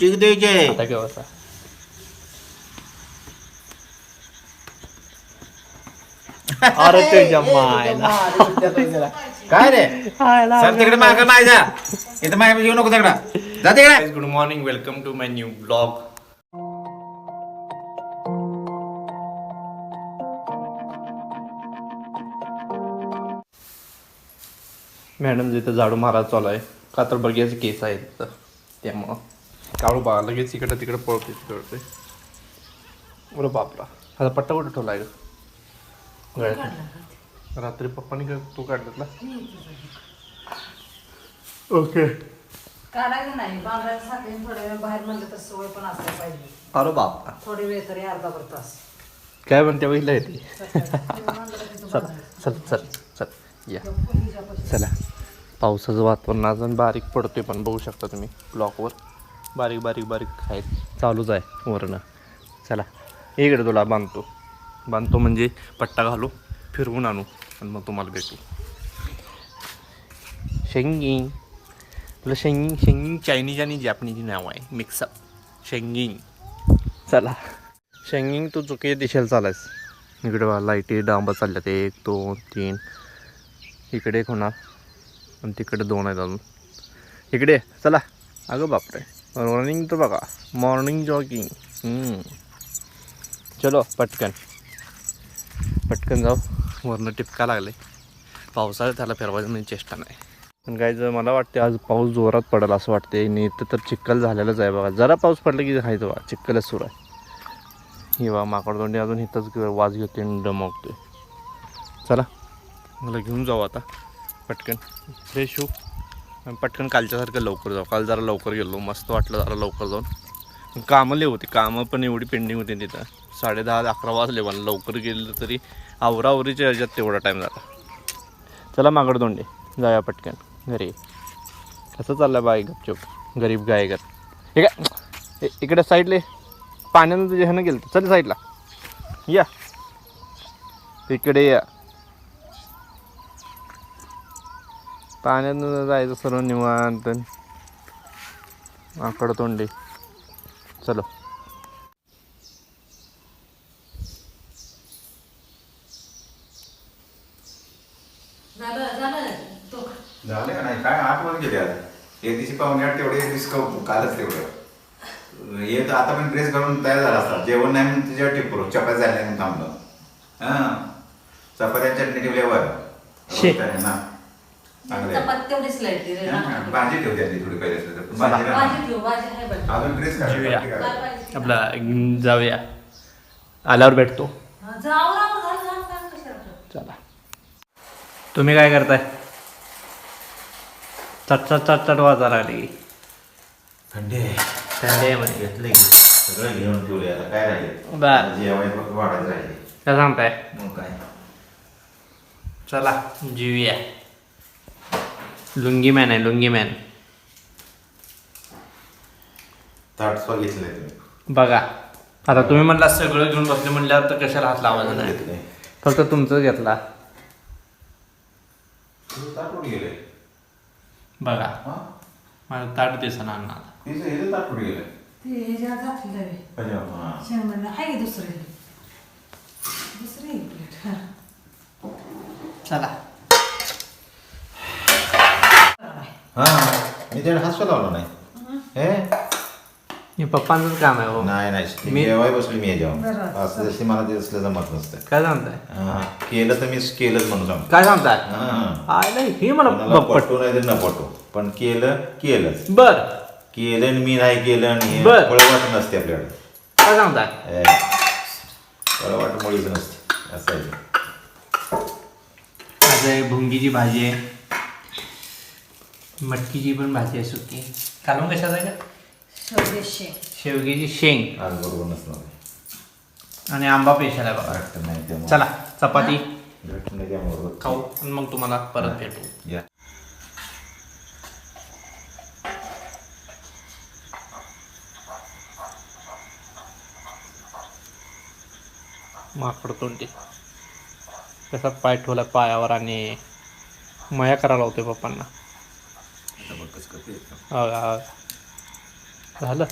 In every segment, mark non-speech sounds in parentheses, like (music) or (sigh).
चिक द्यायचे आता केव्हा असा (laughs) अरे तुझ्या मायला. काय रे? सर तिकडे माग नाही जा. इथं माय येऊ नको तिकडं. जा तिकडे. Good morning welcome to my new blog madam जिथं झाडू मारा चालू आहे का तर बघायचे केस आहेत तिथं. त्यामुळं. काळू बघा लगेच इकडं तिकडं पळते तिकडे बरं बापला. आता पट्टा कुठं ठेवला आहे गळ्यात रात्री पप्पानी का तू काढला ओके. काढायचं नाही? बांधायचं साखरेन थोड्या वेळ बाहेर म्हणलं तर सवय पण असल्या पाहिजे. अरे बापा. थोडी वेळ तरी अर्धा भर तास. काय म्हणते बघितलं आहे ती? चल चल चल. चल चल या. चला. पावसाचं वातावरण अजून बारीक पडतोय पण बघू शकता तुम्ही ब्लॉकवर बारीक बारीक बारीक आहे चालूच आहे वरणं. चला इकडे तुला बांधतो. बांधतो म्हणजे पट्टा घालू फिरवून आणू आणि मग तुम्हाला भेटू. शेंगिंग तुला शेंगिंग शेंगिंग चायनीज आणि जॅपनीज नाव आहे. मिक्सअप शेंगिंग चला. शेंगिंग तू चुकी दिशेला चालायस इकडे लाईटी डांबा चालल्यात. एक दोन तीन. इकडे एक होणार. आणि तिकडे दोन आहेत अजून. इकडे चला. अगं बापरे. रनिंग तर बघा मॉर्निंग जॉगिंग चलो पटकन. पटकन जाऊ. वरनं टिपका लागले. पावसाळ्यात त्याला फिरवायचं म्हणजे चेष्टा नाही. पण काय जर मला वाटते आज पाऊस जोरात पडेल असं वाटते आणि इथं तर चिक्कल झालेलंच आहे बघा. जरा पाऊस पडला की खायचं बघा चिक्कलच सुरू आहे. ही बा माकडदोंडी अजून इथंच वाज घेते आणि डमवते चला मला घेऊन जाऊ आता. पटकन. फ्रेश होऊ. आणि पटकन कालच्यासारखं लवकर जाऊ. काल जरा लवकर गेलो. मस्त वाटलं जरा लवकर जाऊन. कामं लय होती. कामं पण एवढी पेंडिंग होती तिथं. साडे दहा अकरा वाजले. मला लवकर गेलं तरी आवरावरीच्या ह्याच्यात तेवढा टाईम झाला. चला माकडदोंडे जाया पटकन. घरी. कसं चाललं बाई गपचूप? गरीब गायगर. हे काय? इकडे साईडले पाण्यानं तुझ्या ह्यानं गेलं चल साईडला या. इकडे या. पाण्यानं जायचं सर्व निवांत. आकड तोंडे. चलो. झालं का नाही? काय आठ वाजून गेले आता एक दिवशी पाहुणे आठ तेवढे एक दिवशी कालच तेवढं. येत आता पण ड्रेस घालून तयार झाला असता. जेवण नाही म्हणून तुझ्या टिपूर चपात्या झाल्या म्हणून थांबलं. हां. चपात्या चटणी ठेवल्यावर. ना? चांगलं आहे. चपाती तेवढीच लाईटली रे हां, हां. भाजी ठेवते आधी थोडी पाहिजे असेल तर. भाजी नाही. भाजी ठेव भाजी आहे बरं. अजून ड्रेस जेवूया. काय काय पाहिजे? आपला जाऊया. आल्यावर भेटतो. हा, कशाला? चला. तुम्ही काय करताय? चट चट चट चट वाजा लागली. थंडी आहे. थंडी आहे म्हणे. घेतले की. सगळं घेऊन ठेवले आता काय राहिले? बर. फक्त वाढायचं राहिले. काय सांगताय? मग काय? चला जीवूया. लुंगी मॅन आहे लुंगी मॅन ताट स्व घेतलंय तुम्ही. बघा. आता तुम्ही म्हणला सगळं घेऊन बसले म्हणल्यावर तर कशाला हात लावायचा नाही. घेतलंय. फक्त तुमचं घेतला. तुझं ताट कुठे गेलंय? बघा. हा? माझं ताट तिचं कुठे गेलंय? ते हा. शेंगदाणे आहे दुसरे दुसरे एक प्लेट. चला. हा मी त्याने हात लावला नाही. हे? हे? पप्पांचंच काम आहे हो. नाही नाही मी- जेवाय बसली मी याच्यावर बरं. असं जशी मला ते असलं जमत नसतं. काय सांगताय? हा, केलं तर मी केलंच म्हणून सांगतो. काय सांगताय? हा. आय हे मला कोणाला बप्पट पटू नाही तर न पटू. पण केलं केलंच. बर. केलं आणि मी नाही केलं आणि हे बरं. नसते आपल्याकडे. काय सांगताय? हे, फळवाट मुळीच नसते. असं आहे. ते. आज आहे भुंगीची भाजी आहे. मटकीची पण भाजी आहे सुकी. कालवण कशाचं आहे का? शेवगे शेंग. शेवगीची शेंग. आज बरोबर नसणार आणि आंबा पेशाल आहे बघा. घट्ट नाही त्यामुळे. चला चपाती. घट्ट नाही त्यामुळे खाऊ आणि मग तुम्हाला परत भेटू. या. माकड तोंडी. कसा पाय ठेवला पायावर आणि मया करायला होते पप्पांना आता बघ कसं करते. हो, हो. झालं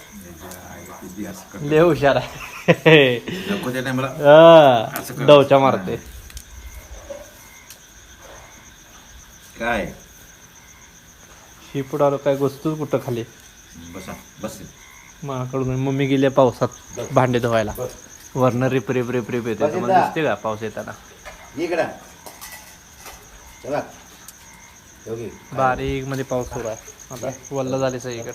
असं कर- लय हुशार आहे. हा. डवच्या मारते. काय? शिपूड आलो काय गोष्टच कुठं खाली? बसा बस माकडून मम्मी गेली पावसात भांडे धुवायला. वरनं रिप रिप रिप रिप येते. दिसते का पाऊस येताना? इकडं. चला. बारीकमध्ये पाऊस सुरू आहे. आता वल्ल झाले सगळीकडे.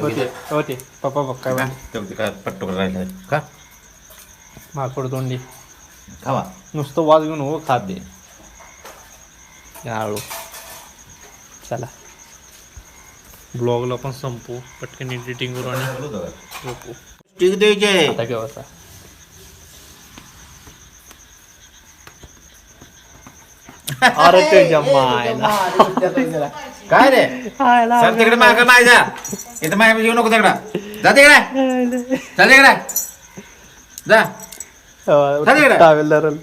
होते होते पप्पा बघ काय पट्टोकर राहिलं का माकड तोंडी. खावा नुसतं वाज घेऊन हो खाते हळू चला. ब्लॉगला पण संपू. पटकन एडिटिंग करू आणि ठीक द्यायचे आता केव्हा अरे तुझ्या मायला काय रे? आयला सर तिकडे माग जा. इथं माय येऊ नको तिकडं. जा तिकडे. जा तिकडे. जा. तिकडे. टावेल धरल.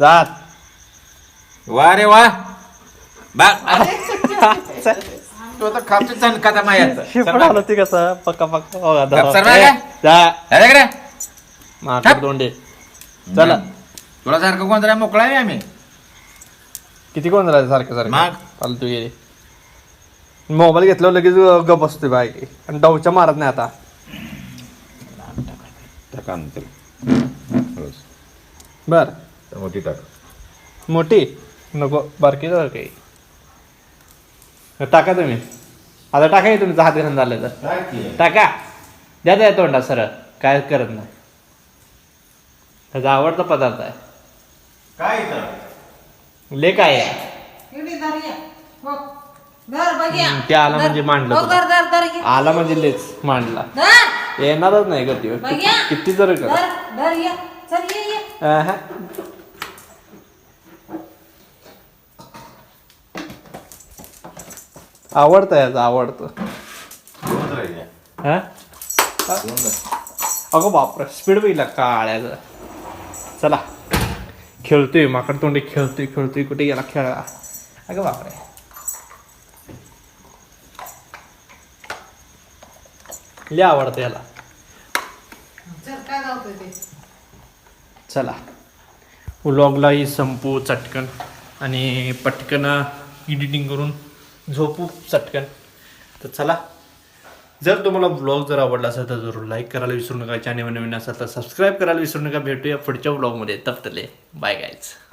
जात वा रे वा. बा. (laughs) तू आता खापची चणका आता मायात? शिपड आलं ते कसं? पक्का पक्का. हो, धरा. ए, जा. माकड दोंडे चला. तुला सारखं कोण जरा मोकळा आहे आम्ही. किती कोण राहिले सारखं सारखं? मग? फालतू गेले मोबाईल घेतल्यावर लगेच गप बसतोय बाय आणि डवच्या मारत नाही आता. टाका बर. मोठी टाक. मोठी? नको बारकी जर काही. टाका तुम्ही. आता टाका हे तुमचं हात घालून झालं तर. टाका द्या द्या तोंडा सरळ. काय करत नाही. त्याचा आवडता पदार्थ आहे. काय इथं ले काय आहे इकडे धर ये. हो. धर बघ या. हम्म, ते आला म्हणजे. मांडलं हो, तुला. धर धर धर घे. आला म्हणजे लेच मांडला धर येणारच नाही गती. किती जर कर धर धर ये चल ये ये अहं. आवडतं याचं आवडतं दोन राहिले. हा अगं बापरे स्पीड बघितला काळ्याचं चला खेळतोय माकड तोंडे खेळतोय खेळतोय कुठे याला खेळा अगं बापरे. लय आवडतं याला. चला. व्लॉगलाही संपू चटकन आणि पटकन एडिटिंग करून झोपू चटकन. तर चला. जर तुम्हाला ब्लॉग जर आवडला असेल तर जरूर लाईक करायला विसरू नका. चॅनल नवीन असेल तर सबस्क्राईब करायला विसरू नका. भेटूया पुढच्या ब्लॉगमध्ये तप्तले बाय गायचं